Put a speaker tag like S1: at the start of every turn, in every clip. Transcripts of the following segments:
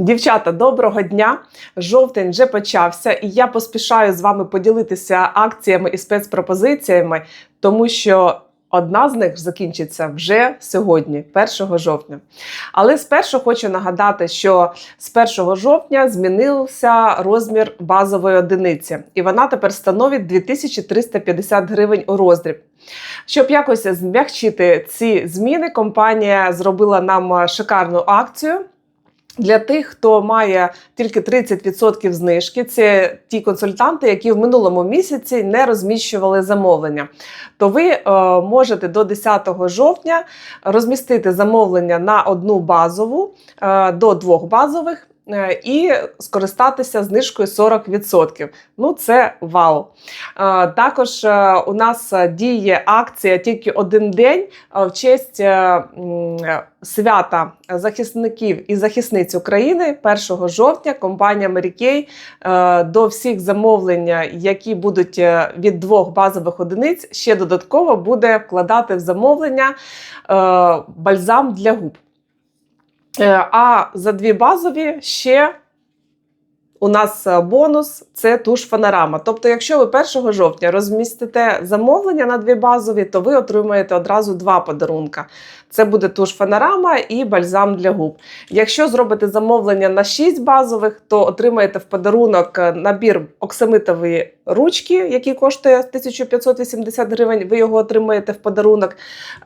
S1: Дівчата, доброго дня! Жовтень вже почався, і я поспішаю з вами поділитися акціями і спецпропозиціями, тому що одна з них закінчиться вже сьогодні, 1 жовтня. Але спершу хочу нагадати, що з 1 жовтня змінився розмір базової одиниці, і вона тепер становить 2350 гривень у роздріб. Щоб якось змягчити ці зміни, компанія зробила нам шикарну акцію. Для тих, хто має тільки 30% знижки, це ті консультанти, які в минулому місяці не розміщували замовлення. То ви е, можете до 10 жовтня розмістити замовлення на одну базову е, до двох базових. Е, І скористатися знижкою 40%. Ну, це вау. Е, Також е, у нас діє акція тільки один день в честь свята захисників і захисниць України 1 жовтня. Компанія е, до всіх замовлень, які будуть від двох базових одиниць, ще додатково буде вкладати в замовлення бальзам для губ. Е, А за дві базові ще у нас е, бонус це туш Фанорама. Тобто, якщо ви 1 жовтня розмістите замовлення на дві базові, то ви отримаєте одразу два подарунка. Це буде туш Фанорама і бальзам для губ. Якщо зробите замовлення на 6 базових, то отримаєте в подарунок е, набір оксамитової ручки, який коштує 1580 гривень. Ви його отримаєте в подарунок.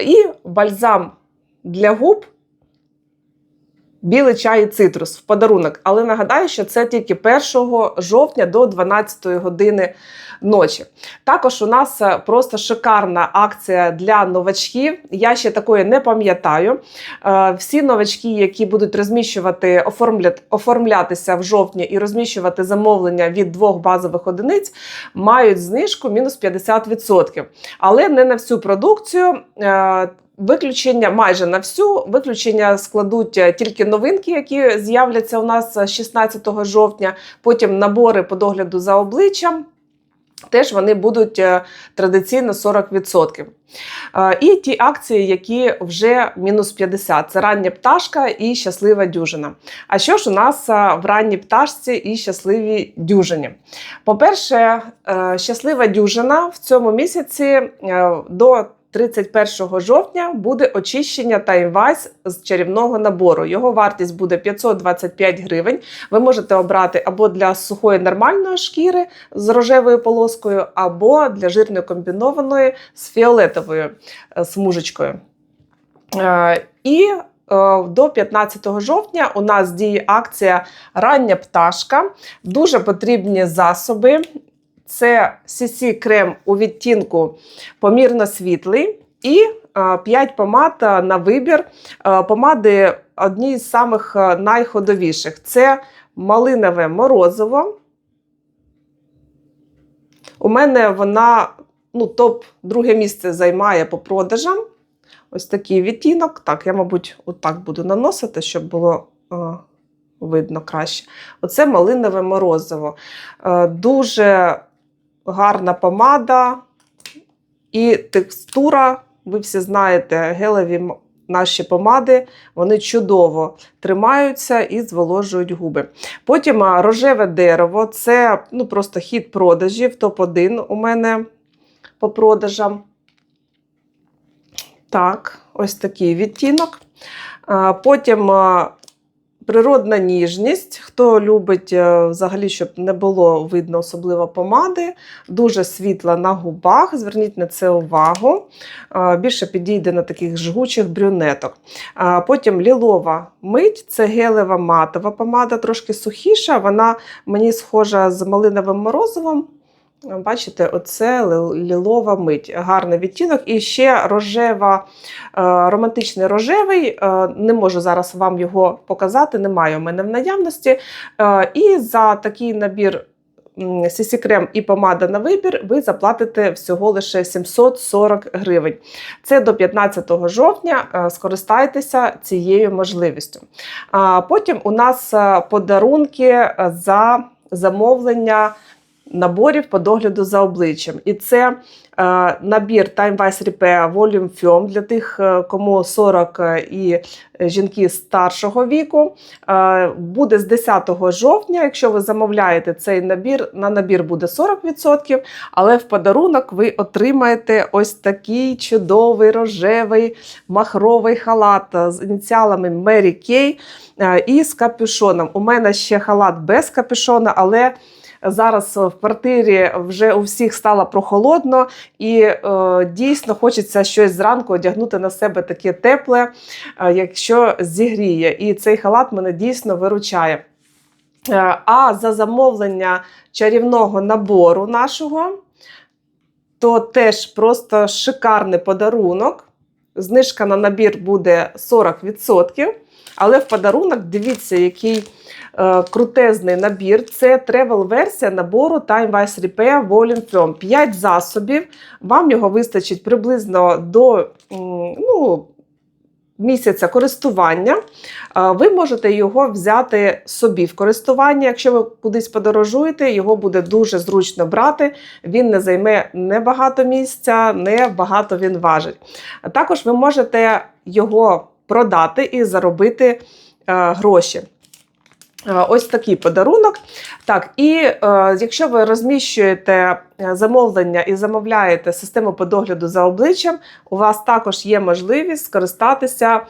S1: І бальзам для губ білий чай і цитрус в подарунок. Але нагадаю, що це тільки 1 жовтня до 12 години ночі. Також у нас е, просто шикарна акція для новачків. Я ще такої не пам'ятаю. Е, Всі новачки, які будуть розміщувати, оформлят, оформлятися в жовтні і розміщувати замовлення від двох базових одиниць, мають знижку мінус 50%. Але не на всю продукцію. Е, Виключення майже на всю виключення складуть е, тільки новинки, які з'являться у нас е, 16 жовтня. Потім набори по догляду за обличчям. Теж вони будуть е, традиційно 40%. Е, І ті акції, які вже мінус 50. Це рання пташка і щаслива дюжина. А що ж у нас е, в ранній пташці і щасливій дюжині? По-перше, е, щаслива дюжина в цьому місяці е, до 31 жовтня буде очищення Таймвайс з чарівного набору. Його вартість буде 525 гривень. Ви можете обрати або для сухої нормальної шкіри з рожевою полоскою, або для жирної комбінованої з фіолетовою е, смужечкою. Е, І е, до 15 жовтня у нас діє акція Рання пташка. Дуже потрібні засоби. Це CC крем у відтінку помірно світлий і 5 помад на вибір. Помади одні з самих найходовіших. Це малинове морозиво. У мене вона ну, топ друге місце займає по продажам. Ось такий відтінок. Так, я, мабуть, отак буду наносити, щоб було видно краще. Оце малинове морозиво. Дуже гарна помада і текстура. Ви всі знаєте, гелеві наші помади, вони чудово тримаються і зволожують губи. Потім рожеве дерево це ну, просто хід продажів, топ-1 у мене по продажам. Так, ось такий відтінок. Потім природна ніжність. Хто любить е, взагалі, щоб не було видно особливо помади, дуже світла на губах. Зверніть на це увагу. Більше підійде на таких жгучих брюнеток. Потім лілова мить це гелева матова помада, трошки сухіша. Вона мені схожа з малиновим морозивом. Бачите, оце лілова мить, гарний відтінок. І ще рожева, е, романтичний рожевий. е, Не можу зараз вам його показати, немає у мене в наявності. Е, І за такий набір Сісі крем і помада на вибір, ви заплатите всього лише 740 гривень. Це до 15 жовтня. Скористайтеся цією можливістю. Потім у нас подарунки за замовлення наборів по догляду за обличчям. І це е, набір Time Wise Repair Volume Film для тих, е, кому 40 і жінки старшого віку. Е, буде з 10 жовтня. Якщо ви замовляєте цей набір, на набір буде 40%, але в подарунок ви отримаєте ось такий чудовий рожевий махровий халат з ініціалами Mary Kay е, і з капюшоном. У мене ще халат без капюшона, але Зараз в квартирі вже у всіх стало прохолодно, і е, дійсно хочеться щось зранку одягнути на себе таке тепле, е, якщо зігріє. І цей халат мене дійсно виручає. Е, а за замовлення чарівного набору нашого, то теж просто шикарний подарунок. Знижка на набір буде 40%. Але в подарунок дивіться, який е, крутезний набір. Це тревел-версія набору Time Wise Repair Volume Film. 5 засобів. Вам його вистачить приблизно до ну, місяця користування. Е, Ви можете його взяти собі в користування. Якщо ви кудись подорожуєте, його буде дуже зручно брати. Він не займе небагато місця, не багато він важить. Також ви можете його продати і заробити е, гроші. Е, Ось такий подарунок. Так, і е, якщо ви розміщуєте е, замовлення і замовляєте систему по догляду за обличчям, у вас також є можливість скористатися е,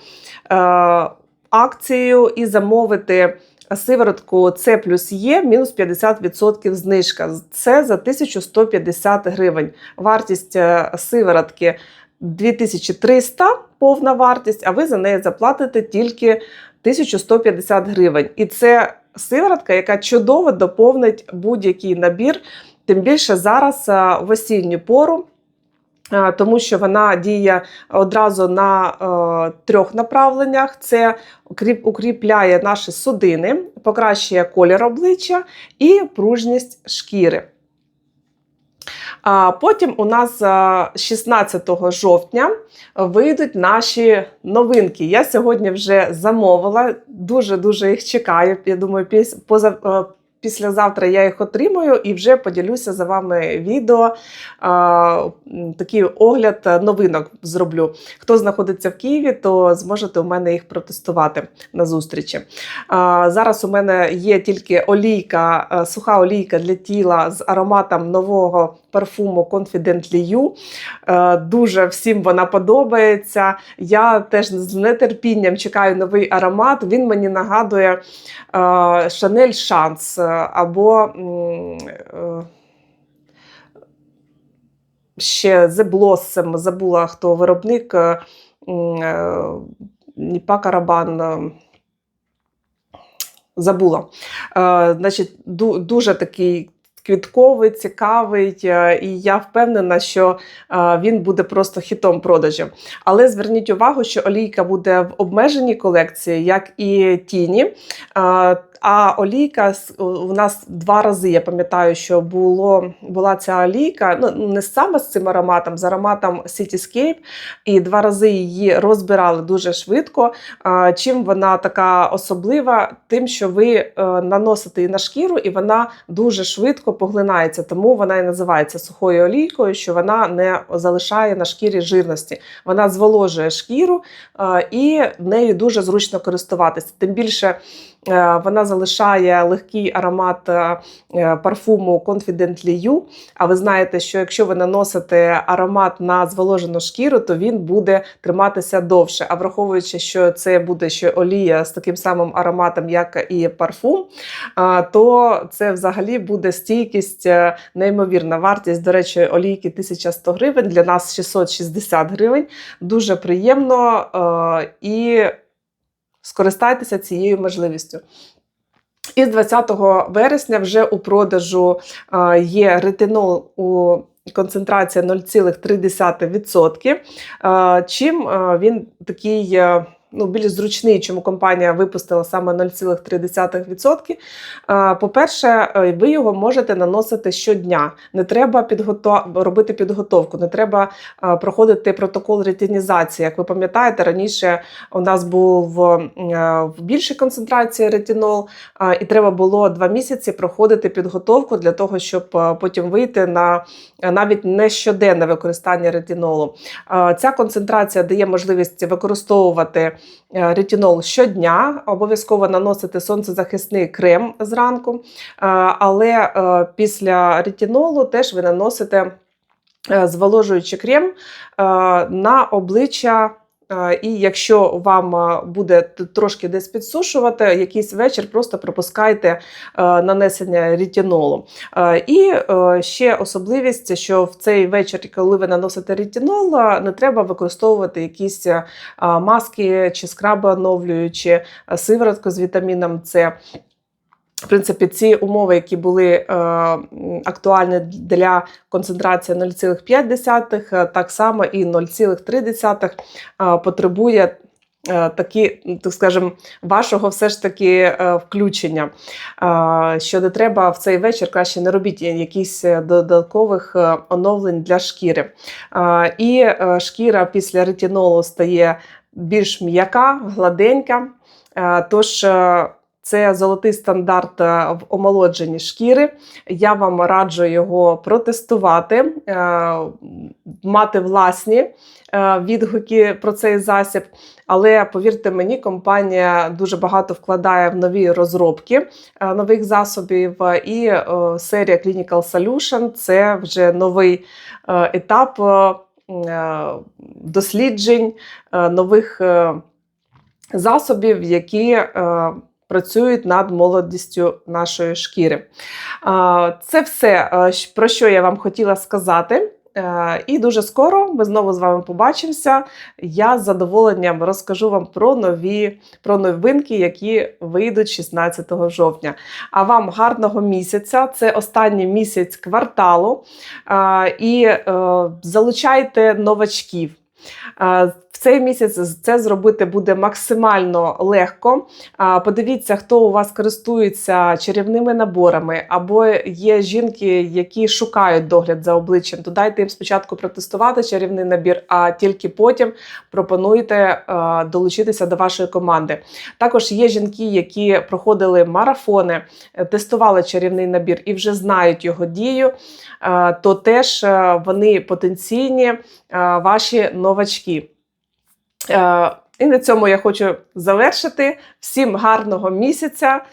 S1: акцією і замовити сиворотку С плюс Є мінус 50% знижка. Це за 1150 гривень. Вартість сиворотки 2300 повна вартість, а ви за неї заплатите тільки 1150 гривень. І це сиворотка, яка чудово доповнить будь-який набір, тим більше зараз в осінню пору. Тому що вона діє одразу на е, трьох направленнях: це укріп- укріпляє наші судини, покращує колір обличчя і пружність шкіри. А потім у нас а, 16 жовтня вийдуть наші новинки. Я сьогодні вже замовила, дуже-дуже їх чекаю. Я думаю, поза, е, післязавтра я їх отримую і вже поділюся за вами відео. А, такий огляд новинок зроблю. Хто знаходиться в Києві, то зможете у мене їх протестувати на зустрічі. А, Зараз у мене є тільки олійка, е, суха олійка для тіла з ароматом нового парфуму Confidently You. Е, Дуже всім вона подобається. Я теж з нетерпінням чекаю новий аромат. Він мені нагадує Chance е, або е, ще The Blossom. Забула, хто виробник. е, е, Ніпа Карабан. е, Забула. Е, Значить, ду- дуже такий квітковий, цікавий, е, і я впевнена, що е, він буде просто хітом продажів. Але зверніть увагу, що олійка буде в обмеженій колекції, як і тіні. Е, А олійка у нас два рази. Я пам'ятаю, що було, була ця олійка, ну не саме з цим ароматом, з ароматом Cityscape, і два рази її розбирали дуже швидко. Чим вона така особлива? Тим, що ви наносите її на шкіру, і вона дуже швидко поглинається. Тому вона і називається сухою олійкою, що вона не залишає на шкірі жирності. Вона зволожує шкіру е, і нею дуже зручно користуватися. Тим більше е, вона залишає легкий аромат е, парфуму Confidently You. А ви знаєте, що якщо ви наносите аромат на зволожену шкіру, то він буде триматися довше. А враховуючи, що це буде ще олія з таким самим ароматом, як і парфум, то це взагалі буде стійкість, е, неймовірна вартість. До речі, олійки 1100 гривень, для нас 660 гривень. Дуже приємно е, і скористайтеся цією можливістю. І з 20 вересня вже у продажу е, є ретинол у концентрація 0,3%. Е, Чим він такий ну, більш зручний, чому компанія випустила саме 0,3%. Е, По-перше, е, ви його можете наносити щодня. Не треба підгото... робити підготовку, не треба е, проходити протокол ретинізації. Як ви пам'ятаєте, раніше у нас був е, в більшій концентрації ретинол, е, і треба було два місяці проходити підготовку для того, щоб потім вийти на навіть не щоденне використання ретинолу. Е, Ця концентрація дає можливість використовувати е, ретинол щодня, обов'язково наносити сонцезахисний крем зранку, Е, але е, після ретінолу теж ви наносите зволожуючий крем на обличчя. Е, І якщо вам е, буде трошки десь підсушувати, якийсь вечір просто пропускайте е, нанесення ретинолу. Е, І ще особливість, що в цей вечір, коли ви наносите ретинол, е, не треба використовувати якісь маски чи скраби оновлюючі, сиворотку з вітаміном С. В принципі, ці умови, які були е, актуальні для концентрації 0,5, е, так само і 0,3 е, потребує е, такі, так скажем, вашого все ж таки включення. Що не треба в цей вечір краще не робіть якісь додаткових оновлень для шкіри. І шкіра після ретинолу стає більш м'яка, гладенька. Тож це золотий стандарт е, в омолодженні шкіри. Я вам раджу його протестувати, е, мати власні е, відгуки про цей засіб. Але повірте мені, компанія дуже багато вкладає в нові розробки нових засобів. І серія Clinical Solution це вже новий етап досліджень нових засобів, які працюють над молодістю нашої шкіри. Це все, е, про що я вам хотіла сказати. Е, І дуже скоро ми знову з вами побачимося. Я з задоволенням розкажу вам про нові про новинки, які вийдуть 16 жовтня. А вам гарного місяця. Це останній місяць кварталу. Е, І залучайте новачків. Цей місяць це зробити буде максимально легко. Подивіться, хто у вас користується чарівними наборами, або є жінки, які шукають догляд за обличчям. То дайте їм спочатку протестувати чарівний набір, а тільки потім пропонуйте е, долучитися до вашої команди. Також є жінки, які проходили марафони, е, тестували чарівний набір і вже знають його дію. е, То теж вони потенційні ваші новачки. Е, І на цьому я хочу завершити. Всім гарного місяця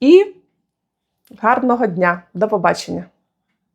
S1: і гарного дня. До побачення!